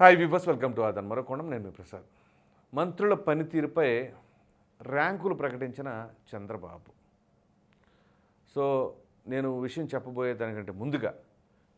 Hi viewers welcome to ఆదన్ మరొకోణం నేను మీ ప్రసాద్. మంత్రుల పనితీరుపై ర్యాంకులు ప్రకటించిన చంద్రబాబు. సో నేను విషయం చెప్పబోయే దానికంటే ముందుగా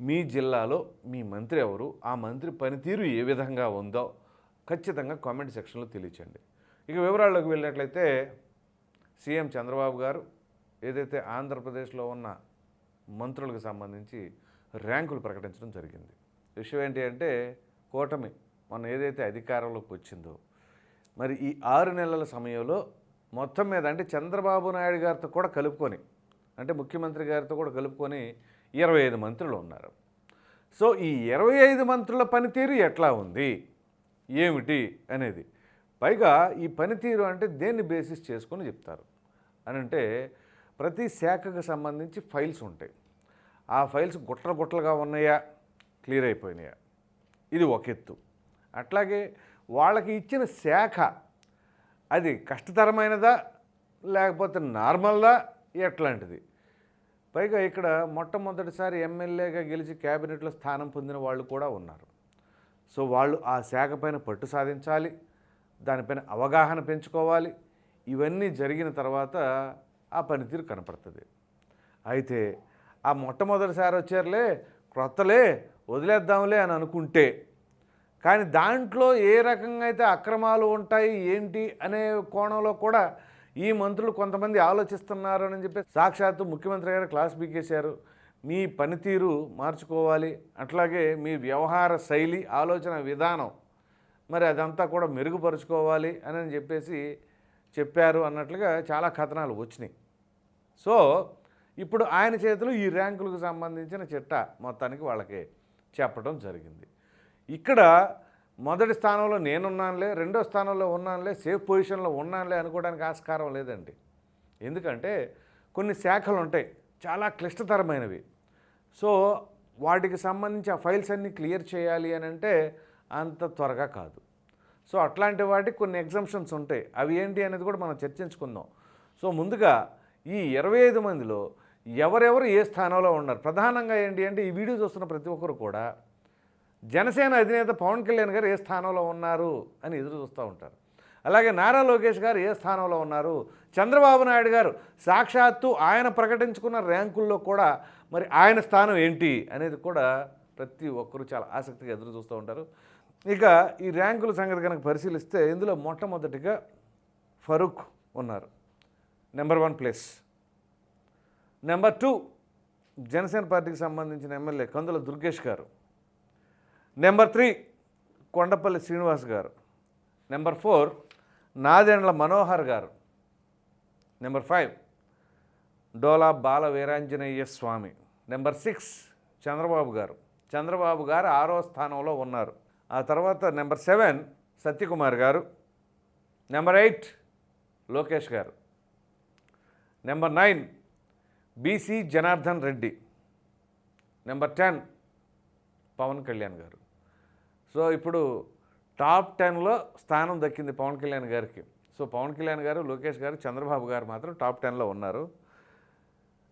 మీ జిల్లాలో మీ మంత్రి ఎవరు ఆ మంత్రి పనితీరు ఏ విధంగా ఉందో ఖచ్చితంగా కామెంట్ సెక్షన్లో తెలియచండి ఇక వివరాల్లోకి వెళ్ళినట్లయితే సీఎం చంద్రబాబు గారు ఏదైతే ఆంధ్రప్రదేశ్లో ఉన్న మంత్రులకు సంబంధించి ర్యాంకులు ప్రకటించడం జరిగింది. విషయం ఏంటి అంటే కూటమి మన ఏదైతే అధికారంలోకి వచ్చిందో మరి ఈ ఆరు నెలల సమయంలో మొత్తం మీద అంటే చంద్రబాబు నాయుడు గారితో కూడా కలుపుకొని అంటే ముఖ్యమంత్రి గారితో కూడా కలుపుకొని ఇరవై ఐదు మంత్రులు ఉన్నారు. సో ఈ ఇరవై ఐదు మంత్రుల పనితీరు ఎట్లా ఉంది? ఏమిటి అనేది. పైగా ఈ పనితీరు అంటే దేన్ని బేసిస్ చేసుకొని చెప్తారు? అని అంటే ప్రతి శాఖకు సంబంధించి ఫైల్స్ ఉంటాయి. ఆ ఫైల్స్ గుట్టలు గుట్టలుగా ఉన్నాయా? క్లియర్ అయిపోయినాయా? ఇది ఒక ఎత్తు. అట్లాగే వాళ్ళకి ఇచ్చిన శాఖ అది కష్టతరమైనదా లేకపోతే నార్మల్దా ఎట్లాంటిది? పైగా ఇక్కడ మొట్టమొదటిసారి ఎమ్మెల్యేగా గెలిచి క్యాబినెట్లో స్థానం పొందిన వాళ్ళు కూడా ఉన్నారు. సో వాళ్ళు ఆ శాఖ పైన పట్టు సాధించాలి దానిపైన అవగాహన పెంచుకోవాలి. ఇవన్నీ జరిగిన తర్వాత ఆ పనితీరు కనపడుతుంది. అయితే ఆ మొట్టమొదటిసారి వచ్చారులే క్రొత్తలే వదిలేద్దాంలే అని అనుకుంటే కానీ దాంట్లో ఏ రకంగా అయితే అక్రమాలు ఉంటాయి ఏంటి అనే కోణంలో కూడా ఈ మంత్రులు కొంతమంది ఆలోచిస్తున్నారు అని చెప్పి సాక్షాత్తు ముఖ్యమంత్రి గారు క్లాస్ బీకేశారు మీ పనితీరు మార్చుకోవాలి అట్లాగే మీ వ్యవహార శైలి ఆలోచన విధానం మరి అదంతా కూడా మెరుగుపరుచుకోవాలి అని చెప్పేసి చెప్పారు అన్నట్లుగా చాలా కథనాలు వచ్చినాయి. సో ఇప్పుడు ఆయన చేతిలో ఈ ర్యాంకులకు సంబంధించిన చిట్ట మొత్తానికి వాళ్ళకి. చెప్పడం జరిగింది. ఇక్కడ మొదటి స్థానంలో నేనున్నానులే రెండో స్థానంలో ఉన్నానులే సేఫ్ పొజిషన్లో ఉన్నానులే అనుకోవడానికి ఆస్కారం లేదండి. ఎందుకంటే కొన్ని శాఖలు ఉంటాయి చాలా క్లిష్టతరమైనవి. సో వాటికి సంబంధించి ఆ ఫైల్స్ అన్నీ క్లియర్ చేయాలి అని అంటే అంత త్వరగా కాదు. సో అట్లాంటి వాటికి కొన్ని ఎగ్జంప్షన్స్ ఉంటాయి. అవి ఏంటి అనేది కూడా మనం చర్చించుకుందాం. సో ముందుగా ఈ ఇరవై ఐదు మందిలో ఎవరెవరు ఏ స్థానంలో ఉన్నారు? ప్రధానంగా ఏంటి అంటే ఈ వీడియో చూస్తున్న ప్రతి ఒక్కరు కూడా జనసేన అధినేత పవన్ కళ్యాణ్ గారు ఏ స్థానంలో ఉన్నారు అని ఎదురు చూస్తూ ఉంటారు. అలాగే నారా లోకేష్ గారు ఏ స్థానంలో ఉన్నారు? చంద్రబాబు నాయుడు గారు సాక్షాత్తు ఆయన ప్రకటించుకున్న ర్యాంకుల్లో కూడా మరి ఆయన స్థానం ఏంటి అనేది కూడా ప్రతి ఒక్కరూ చాలా ఆసక్తిగా ఎదురు చూస్తూ ఉంటారు. ఇక ఈ ర్యాంకుల సంగతి కనుక పరిశీలిస్తే ఇందులో మొట్టమొదటిగా ఫరూక్ ఉన్నారు. Number one place. Number two Janasena పార్టీకి సంబంధించిన ఎమ్మెల్యే కందుల దుర్గేష్ గారు. నెంబర్ త్రీ కొండపల్లి శ్రీనివాస్ గారు. Number four Nadendla Manohar garu. Number five Dola Bala Veeranjaneya Swamy. Number six Chandrababu garu. Chandrababu garu ఆరో స్థానంలో ఉన్నారు. ఆ తర్వాత నెంబర్ సెవెన్ సత్యకుమార్ గారు. Number eight Lokesh garu. Number nine BC Janardhan Reddy. Number ten Pawan Kalyan garu. So ఇప్పుడు top టెన్లో స్థానం దక్కింది పవన్ కళ్యాణ్ గారికి. సో పవన్ కళ్యాణ్ గారు లోకేష్ గారు చంద్రబాబు గారు మాత్రం టాప్ టెన్లో ఉన్నారు.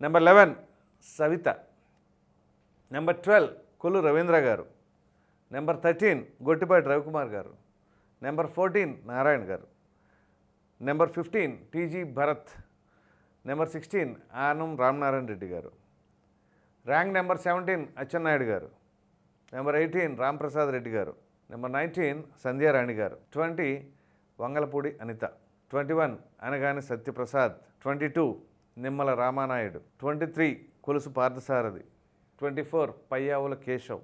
Number eleven Savitha. Number twelve Kollu Ravindra garu. Number thirteen Gottipati Ravikumar గారు. Number fourteen Narayana garu. Number fifteen TG Bharat. Number sixteen Anam Ramanarayana Reddy garu. Rank number seventeen Atchannaidu గారు. నెంబర్ ఎయిటీన్ రాంప్రసాద్ రెడ్డి గారు. Number nineteen Sandhyarani garu. Twenty Vangalapudi Anitha. Twenty one Anagani Satyaprasad. Twenty two Nimmala Ramanaidu. Twenty three Kolusu Parthasarathy. Twenty four Payyavula Keshav.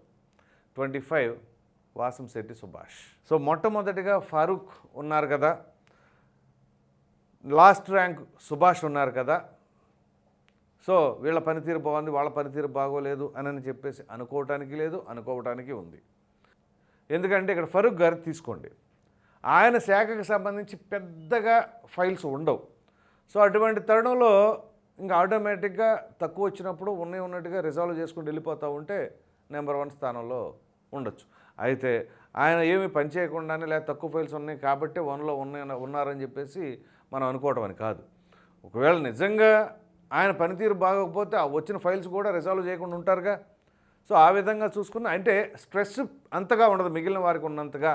Twenty five Vasamsetti Subhash. So మొట్టమొదటిగా ఫారూక్ ఉన్నారు కదా. Last rank Subhash ఉన్నారు కదా. So వీళ్ళ పనితీరు బాగుంది వాళ్ళ పనితీరు బాగోలేదు అని చెప్పేసి అనుకోవటానికి లేదు అనుకోవటానికి ఉంది. ఎందుకంటే ఇక్కడ ఫరూక్ గారు తీసుకోండి. ఆయన శాఖకు సంబంధించి పెద్దగా ఫైల్స్ ఉండవు. సో అటువంటి తరుణంలో ఇంకా ఆటోమేటిక్గా తక్కువ వచ్చినప్పుడు ఉన్నాయి ఉన్నట్టుగా రిజాల్వ్ చేసుకుంటూ వెళ్ళిపోతూ ఉంటే నెంబర్ వన్ స్థానంలో ఉండొచ్చు. అయితే ఆయన ఏమి పని చేయకుండానే లేదా తక్కువ ఫైల్స్ ఉన్నాయి కాబట్టి వన్లో ఉన్నాయి ఉన్నారని చెప్పేసి మనం అనుకోవటం అని కాదు. ఒకవేళ నిజంగా ఆయన పనితీరు బాగోకపోతే ఆ వచ్చిన ఫైల్స్ కూడా రిజాల్వ్ చేయకుండా ఉంటారుగా. సో ఆ విధంగా చూసుకున్న అంటే స్ట్రెస్ అంతగా ఉండదు మిగిలిన వారికి ఉన్నంతగా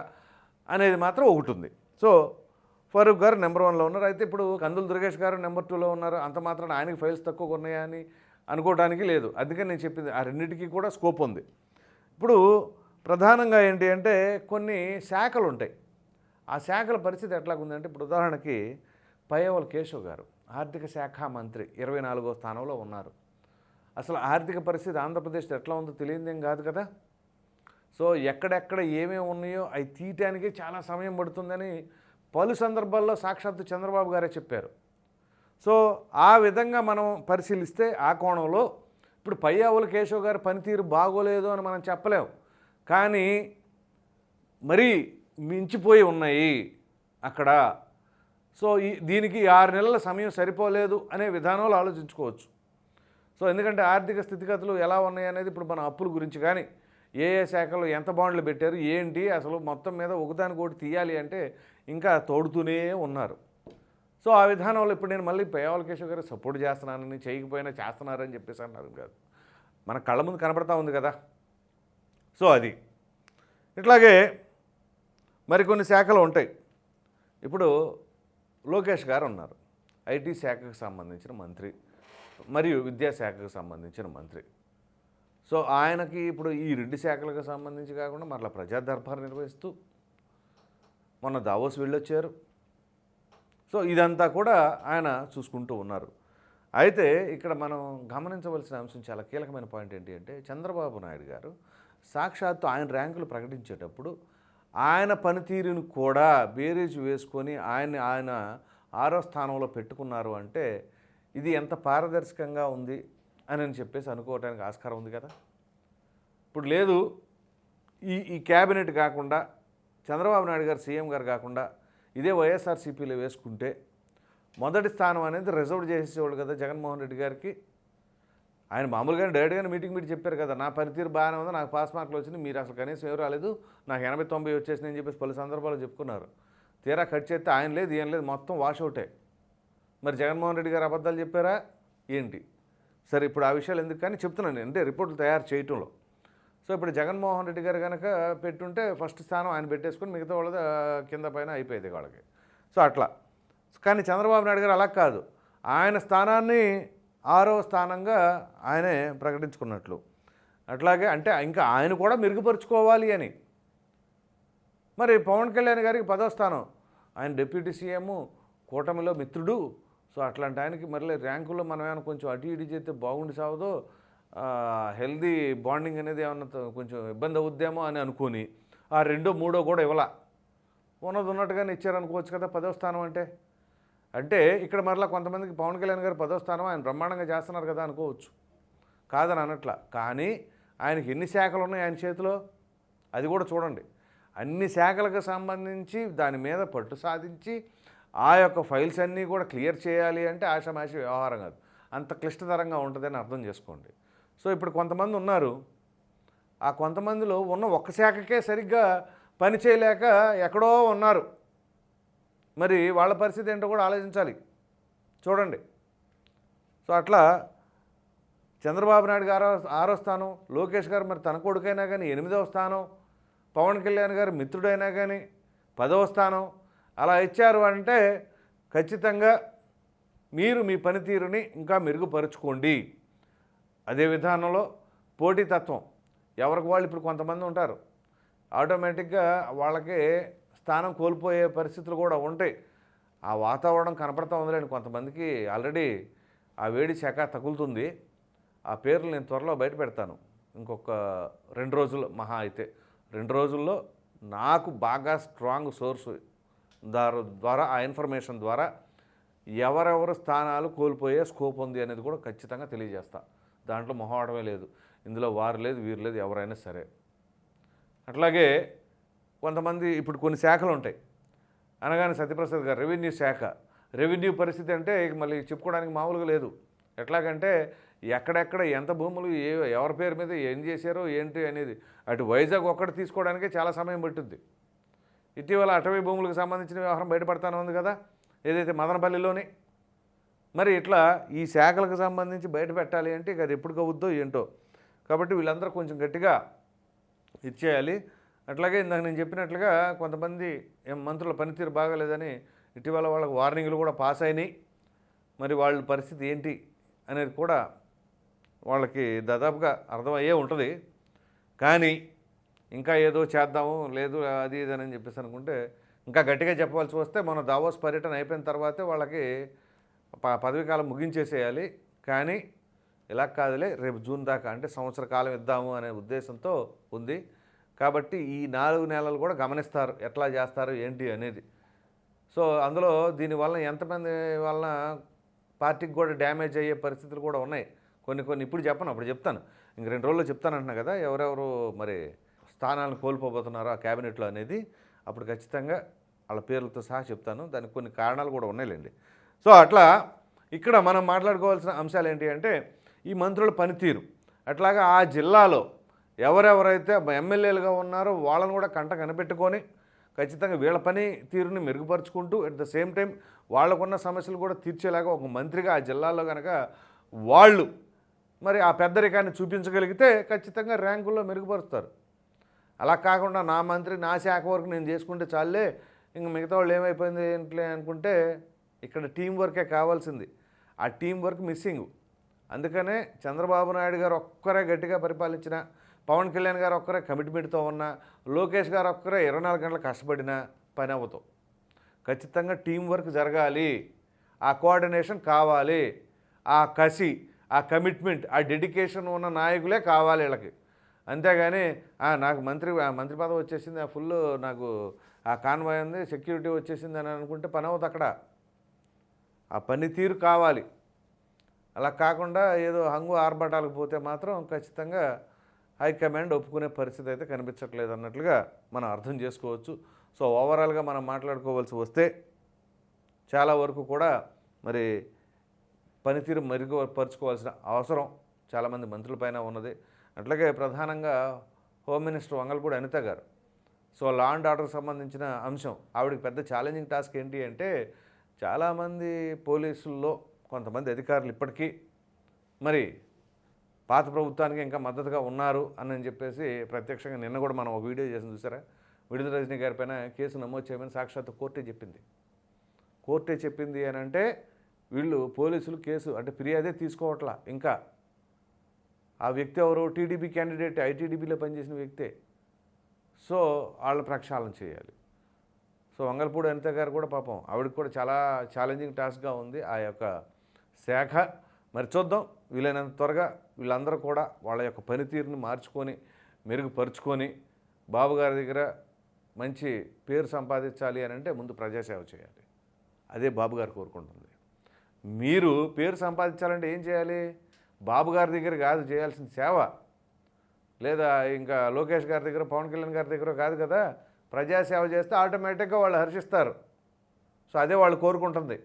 అనేది మాత్రం ఒకటి ఉంది. సో ఫరూక్ గారు నెంబర్ వన్లో ఉన్నారు. అయితే ఇప్పుడు కందులు దుర్గేష్ గారు నెంబర్ టూలో ఉన్నారు. అంత మాత్రం ఆయనకి ఫైల్స్ తక్కువ ఉన్నాయా అని అనుకోవడానికి లేదు. అందుకని నేను చెప్పింది ఆ రెండింటికి కూడా స్కోప్ ఉంది. ఇప్పుడు ప్రధానంగా ఏంటి అంటే కొన్ని శాఖలు ఉంటాయి ఆ శాఖల పరిస్థితి ఎట్లాగుందంటే ఇప్పుడు ఉదాహరణకి పయ్యవల కేశవ్ గారు ఆర్థిక శాఖ మంత్రి ఇరవై నాలుగో స్థానంలో ఉన్నారు. అసలు ఆర్థిక పరిస్థితి ఆంధ్రప్రదేశ్లో ఎట్లా ఉందో తెలియదేం కాదు కదా. సో ఎక్కడెక్కడ ఏమేమి ఉన్నాయో అవి తీయటానికి చాలా సమయం పడుతుందని పలు సందర్భాల్లో సాక్షాత్తు చంద్రబాబు గారే చెప్పారు. సో ఆ విధంగా మనం పరిశీలిస్తే ఆ కోణంలో ఇప్పుడు పయ్యావుల కేశవ్ గారి పనితీరు బాగోలేదు అని మనం చెప్పలేం. కానీ మరీ మించిపోయి ఉన్నాయి అక్కడ సో ఈ దీనికి ఆరు నెలల సమయం సరిపోలేదు అనే విధానంలో ఆలోచించుకోవచ్చు. సో ఎందుకంటే ఆర్థిక స్థితిగతులు ఎలా ఉన్నాయి అనేది ఇప్పుడు మన అప్పుల గురించి కానీ ఏ ఏ శాఖలో ఎంత బాండ్లు పెట్టారు ఏంటి అసలు మొత్తం మీద ఒకదానికి ఒకటి తీయాలి అంటే ఇంకా తోడుతూనే ఉన్నారు. సో ఆ విధానంలో ఇప్పుడు నేను మళ్ళీ పేవాల కేశవ్ గారు సపోర్ట్ చేస్తున్నానని చేయకపోయినా చేస్తున్నారని చెప్పేసి అన్నారు కాదు. మన కళ్ళ ముందు కనపడతా ఉంది కదా. సో అది. ఇట్లాగే మరికొన్ని శాఖలు ఉంటాయి. ఇప్పుడు లోకేష్ గారు ఉన్నారు. ఐటీ శాఖకు సంబంధించిన మంత్రి మరియు విద్యాశాఖకు సంబంధించిన మంత్రి. సో ఆయనకి ఇప్పుడు ఈ రెండు శాఖలకు సంబంధించి కాకుండా మరలా ప్రజా దర్బార్ నిర్వహిస్తూ మొన్న దావోస్ వెళ్ళొచ్చారు. సో ఇదంతా కూడా ఆయన చూసుకుంటూ ఉన్నారు. అయితే ఇక్కడ మనం గమనించవలసిన అంశం చాలా కీలకమైన పాయింట్ ఏంటి అంటే చంద్రబాబు నాయుడు గారు సాక్షాత్తు ఆయన ర్యాంకులు ప్రకటించేటప్పుడు ఆయన పనితీరును కూడా బేరీజ్ వేసుకొని ఆయన్ని ఆయన ఆరో స్థానంలో పెట్టుకున్నారు అంటే ఇది ఎంత పారదర్శకంగా ఉంది అని అని చెప్పేసి అనుకోవటానికి ఆస్కారం ఉంది కదా? ఇప్పుడు లేదు ఈ ఈ క్యాబినెట్ కాకుండా చంద్రబాబు నాయుడు గారు సీఎం గారు కాకుండా ఇదే వైఎస్ఆర్సీపీలో వేసుకుంటే మొదటి స్థానం అనేది రిజర్వ్ చేసేవాళ్ళు కదా జగన్మోహన్ రెడ్డి గారికి? ఆయన మామూలుగానే డైరెక్ట్గానే మీటింగ్ మీటి చెప్పారు కదా నా పనితీరు బాగానే ఉంది నాకు పాస్ మార్కులు వచ్చినాయి మీరు అసలు కనీసం ఎవరు రాలేదు నాకు ఎనభై తొంభై వచ్చేసినాయి అని చెప్పేసి పలు సందర్భాల్లో చెప్పుకున్నారు. తీరా కట్ చేస్తే ఆయన లేదు ఏం లేదు మొత్తం వాష్ అవుటే. మరి జగన్మోహన్ రెడ్డి గారు అబద్ధాలు చెప్పారా? ఏంటి? సరే ఇప్పుడు ఆ విషయాలు ఎందుకు కానీ చెప్తున్నాను అంటే రిపోర్టులు తయారు చేయటంలో. సో ఇప్పుడు జగన్మోహన్ రెడ్డి గారు కనుక పెట్టుంటే ఫస్ట్ స్థానం ఆయన పెట్టేసుకుని మిగతా వాళ్ళది కింద పైన అయిపోయేది వాళ్ళకి. సో అట్లా. కానీ చంద్రబాబు నాయుడు గారు అలా కాదు. ఆయన స్థానాన్ని ఆరో స్థానంగా ఆయనే ప్రకటించుకున్నట్లు. అట్లాగే అంటే ఇంకా ఆయన కూడా మెరుగుపరుచుకోవాలి అని. మరి పవన్ కళ్యాణ్ గారికి పదో స్థానం. ఆయన డిప్యూటీ సీఎం కూటమిలో మిత్రుడు. సో అట్లాంటి ఆయనకి మళ్ళీ ర్యాంకులో మనం ఏమైనా కొంచెం అటు ఇటు చేస్తే బాగుండి సాగుదో హెల్దీ బాండింగ్ అనేది ఏమన్నా కొంచెం ఇబ్బంది అవుద్దేమో అని అనుకొని. ఆ రెండో మూడో కూడా ఇవ్వాల. ఉన్నది ఉన్నట్టుగానే ఇచ్చారనుకోవచ్చు కదా పదో స్థానం అంటే. అంటే ఇక్కడ మరలా కొంతమందికి పవన్ కళ్యాణ్ గారు పదో స్థానం ఆయన బ్రహ్మాండంగా చేస్తున్నారు కదా అనుకోవచ్చు. కాదని అనట్ల. కానీ ఆయనకి ఎన్ని శాఖలు ఉన్నాయి ఆయన చేతిలో? అది కూడా చూడండి. అన్ని శాఖలకు సంబంధించి దాని మీద పట్టు సాధించి ఆ యొక్క ఫైల్స్ అన్నీ కూడా క్లియర్ చేయాలి అంటే ఆషామాషి వ్యవహారం కాదు. అంత క్లిష్టతరంగా ఉంటుందని అర్థం చేసుకోండి. సో ఇప్పుడు కొంతమంది ఉన్నారు. ఆ కొంతమందిలో ఉన్న ఒక్క శాఖకే సరిగ్గా పని చేయలేక ఎక్కడో ఉన్నారు. మరి వాళ్ళ పరిస్థితి ఏంటో కూడా ఆలోచించాలి. చూడండి. సో అట్లా చంద్రబాబు నాయుడు గారు ఆరో ఆరో స్థానం లోకేష్ గారు మరి తన కొడుకైనా కానీ ఎనిమిదవ స్థానం పవన్ కళ్యాణ్ గారు మిత్రుడైనా కానీ పదవ స్థానం అలా ఇచ్చారు అంటే ఖచ్చితంగా మీరు మీ పనితీరుని ఇంకా మెరుగుపరుచుకోండి. అదే విధానంలో పోటీతత్వం. ఎవరికి వాళ్ళు ఇప్పుడు కొంతమంది ఉంటారు. ఆటోమేటిక్గా వాళ్ళకి స్థానం కోల్పోయే పరిస్థితులు కూడా ఉంటాయి. ఆ వాతావరణం కనపడతా ఉందిలేండి. కొంతమందికి ఆల్రెడీ ఆ వేడి శాఖ తగులుతుంది. ఆ పేర్లు నేను త్వరలో బయట పెడతాను. ఇంకొక రెండు రోజులు మహా అయితే రెండు రోజుల్లో నాకు బాగా స్ట్రాంగ్ సోర్స్ దారు ద్వారా ఆ ఇన్ఫర్మేషన్ ద్వారా ఎవరెవరు స్థానాలు కోల్పోయే స్కోప్ ఉంది అనేది కూడా ఖచ్చితంగా తెలియజేస్తా. దాంట్లో మొహమాటమే లేదు. ఇందులో వారు లేదు వీరు లేదు ఎవరైనా సరే. అట్లాగే కొంతమంది ఇప్పుడు కొన్ని శాఖలు ఉంటాయి. అనగానే సత్యప్రసాద్ గారు రెవెన్యూ శాఖ. రెవెన్యూ పరిస్థితి అంటే ఇక మళ్ళీ చెప్పుకోవడానికి మామూలుగా లేదు. ఎట్లాగంటే ఎక్కడెక్కడ ఎంత భూములు ఏ ఎవరి పేరు మీద ఏం చేశారో ఏంటి అనేది అటు వైజాగ్ ఒక్కటి తీసుకోవడానికే చాలా సమయం పట్టుద్ది. ఇటీవల అటవీ భూములకు సంబంధించిన వ్యవహారం బయటపడతానే ఉంది కదా ఏదైతే మదనపల్లిలోని. మరి ఇట్లా ఈ శాఖలకు సంబంధించి బయట పెట్టాలి అంటే ఇక అది ఎప్పుడు అవుద్దో ఏంటో. కాబట్టి వీళ్ళందరూ కొంచెం గట్టిగా ఇచ్చేయాలి. అట్లాగే ఇందాక నేను చెప్పినట్లుగా కొంతమంది మంత్రుల పనితీరు బాగాలేదని ఇటీవల వాళ్ళకి వార్నింగ్లు కూడా పాస్ అయినాయి. మరి వాళ్ళ పరిస్థితి ఏంటి అనేది కూడా వాళ్ళకి దాదాపుగా అర్థమయ్యే ఉంటుంది. కానీ ఇంకా ఏదో చేద్దాము లేదు అది ఇది అని చెప్పేసి అనుకుంటే ఇంకా గట్టిగా చెప్పవలసి వస్తే మన దావోస్ పర్యటన అయిపోయిన తర్వాతే వాళ్ళకి పదవీకాలం కాలం ముగించేసేయాలి. కానీ ఇలా కాదులే రేపు జూన్ దాకా అంటే సంవత్సర కాలం ఇద్దాము అనే ఉద్దేశంతో ఉంది. కాబట్టి ఈ నాలుగు నెలలు కూడా గమనిస్తారు. ఎట్లా చేస్తారు ఏంటి అనేది. సో అందులో దీనివల్ల ఎంతమంది వలన పార్టీకి కూడా డ్యామేజ్ అయ్యే పరిస్థితులు కూడా ఉన్నాయి. కొన్ని కొన్ని ఇప్పుడు చెప్పను అప్పుడు చెప్తాను. ఇంక రెండు రోజుల్లో చెప్తానంటున్నా కదా ఎవరెవరు మరి స్థానాలను కోల్పోబోతున్నారో ఆ క్యాబినెట్లో అనేది అప్పుడు ఖచ్చితంగా వాళ్ళ పేర్లతో సహా చెప్తాను. దానికి కొన్ని కారణాలు కూడా ఉన్నాయిలేండి. సో అట్లా ఇక్కడ మనం మాట్లాడుకోవాల్సిన అంశాలు ఏంటి అంటే ఈ మంత్రుల పనితీరు. అట్లాగా ఆ జిల్లాలో ఎవరెవరైతే ఎమ్మెల్యేలుగా ఉన్నారో వాళ్ళని కూడా కంట కనిపెట్టుకొని ఖచ్చితంగా వీళ్ళ పని తీరుని మెరుగుపరుచుకుంటూ అట్ ద సేమ్ టైం వాళ్ళకున్న సమస్యలు కూడా తీర్చేలాగా ఒక మంత్రిగా ఆ జిల్లాలో కనుక వాళ్ళు మరి ఆ పెద్దరికాన్ని చూపించగలిగితే ఖచ్చితంగా ర్యాంకుల్లో మెరుగుపరుస్తారు. అలా కాకుండా నా మంత్రి నా శాఖ వరకు నేను చేసుకుంటే చాలే ఇంక మిగతా వాళ్ళు ఏమైపోయింది ఏంటి అనుకుంటే ఇక్కడ టీం వర్కే కావాల్సింది. ఆ టీం వర్క్ మిస్సింగ్. అందుకనే చంద్రబాబు నాయుడు గారు ఒక్కరే గట్టిగా పరిపాలించిన పవన్ కళ్యాణ్ గారు ఒక్కరే కమిట్మెంట్తో ఉన్న లోకేష్ గారు ఒక్కరే ఇరవై నాలుగు గంటలు కష్టపడిన పని అవుతాం ఖచ్చితంగా టీం వర్క్ జరగాలి. ఆ కోఆర్డినేషన్ కావాలి. ఆ కసి ఆ కమిట్మెంట్ ఆ డెడికేషన్ ఉన్న నాయకులే కావాలి వీళ్ళకి. అంతేగాని నాకు మంత్రి ఆ మంత్రి పదవి వచ్చేసింది ఆ ఫుల్ నాకు ఆ కాన్వాయ్ ఉంది సెక్యూరిటీ వచ్చేసింది అని అనుకుంటే పని అవుతుంది అక్కడ. ఆ పనితీరు కావాలి. అలా కాకుండా ఏదో హంగు ఆర్భటాలకు పోతే మాత్రం ఖచ్చితంగా హైకమాండ్ ఒప్పుకునే పరిస్థితి అయితే కనిపించట్లేదు అన్నట్లుగా మనం అర్థం చేసుకోవచ్చు. సో ఓవరాల్గా మనం మాట్లాడుకోవాల్సి వస్తే చాలా వరకు కూడా మరి పనితీరు మెరుగుపరుచుకోవాల్సిన అవసరం చాలామంది మంత్రులపైన ఉన్నది. అట్లాగే ప్రధానంగా హోమ్ మినిస్టర్ వంగల్పూడి అనిత గారు. సో లా అండ్ ఆర్డర్కి సంబంధించిన అంశం. ఆవిడకి పెద్ద ఛాలెంజింగ్ టాస్క్ ఏంటి అంటే చాలామంది పోలీసుల్లో కొంతమంది అధికారులు ఇప్పటికీ మరి పాత ప్రభుత్వానికి ఇంకా మద్దతుగా ఉన్నారు అని చెప్పేసి ప్రత్యక్షంగా నిన్న కూడా మనం ఒక వీడియో చేసి చూసారా? విడుదల రజనీ గారి పైన కేసు నమోదు చేయమని సాక్షాత్ కోర్టే చెప్పింది. కోర్టే చెప్పింది అని అంటే వీళ్ళు పోలీసులు కేసు అంటే ఫిర్యాదే తీసుకోవట్లా ఇంకా. ఆ వ్యక్తి ఎవరు? టీడీపీ క్యాండిడేట్ ఐటీడీపీలో పనిచేసిన వ్యక్తే. సో వాళ్ళ ప్రక్షాళన చేయాలి. సో వంగల్పూడి అనిత గారు కూడా పాపం ఆవిడకి కూడా చాలా ఛాలెంజింగ్ టాస్క్గా ఉంది. ఆ యొక్క శాఖ. మరి చూద్దాం వీలైనంత త్వరగా వీళ్ళందరూ కూడా వాళ్ళ యొక్క పనితీరుని మార్చుకొని మెరుగుపరుచుకొని బాబుగారి దగ్గర మంచి పేరు సంపాదించాలి అని అంటే ముందు ప్రజాసేవ చేయాలి. అదే బాబుగారు కోరుకుంటుంది. మీరు పేరు సంపాదించాలంటే ఏం చేయాలి? బాబుగారి దగ్గర కాదు చేయాల్సిన సేవ. లేదా ఇంకా లోకేష్ గారి దగ్గర పవన్ కళ్యాణ్ గారి దగ్గర కాదు కదా. ప్రజాసేవ చేస్తే ఆటోమేటిక్గా వాళ్ళు హర్షిస్తారు. సో అదే వాళ్ళు కోరుకుంటుంది.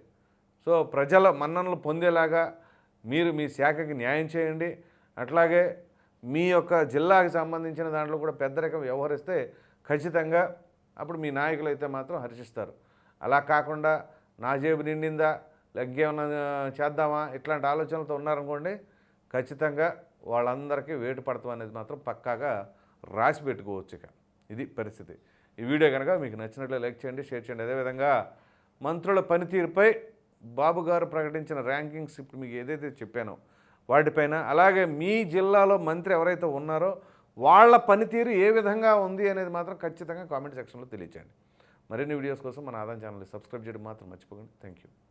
సో ప్రజల మన్ననలు పొందేలాగా మీరు మీ శాఖకి న్యాయం చేయండి. అట్లాగే మీ యొక్క జిల్లాకి సంబంధించిన దాంట్లో కూడా పెద్దరికం వ్యవహరిస్తే ఖచ్చితంగా అప్పుడు మీ నాయకులు అయితే మాత్రం హర్షిస్తారు. అలా కాకుండా నా జేబు నిండిందా? లగ్గేమన్నా చేద్దామా? ఇట్లాంటి ఆలోచనలతో ఉన్నారనుకోండి ఖచ్చితంగా వాళ్ళందరికీ వేటు పడతాం అనేది మాత్రం పక్కాగా రాసి పెట్టుకోవచ్చు ఇక. ఇది పరిస్థితి. ఈ వీడియో కనుక మీకు నచ్చినట్లు లైక్ చేయండి షేర్ చేయండి. అదేవిధంగా మంత్రుల పనితీరుపై బాబు గారు ప్రకటించిన ర్యాంకింగ్స్ ఇప్పుడు మీకు ఏదైతే చెప్పానో వాటిపైన అలాగే మీ జిల్లాలో మంత్రి ఎవరైతే ఉన్నారో వాళ్ళ పనితీరు ఏ విధంగా ఉంది అనేది మాత్రం ఖచ్చితంగా కామెంట్ సెక్షన్లో తెలియచేయండి. మరిన్ని వీడియోస్ కోసం మన ఆదాయం ఛానల్ని సబ్స్క్రైబ్ చేయడం మాత్రం మర్చిపోకండి. Thank you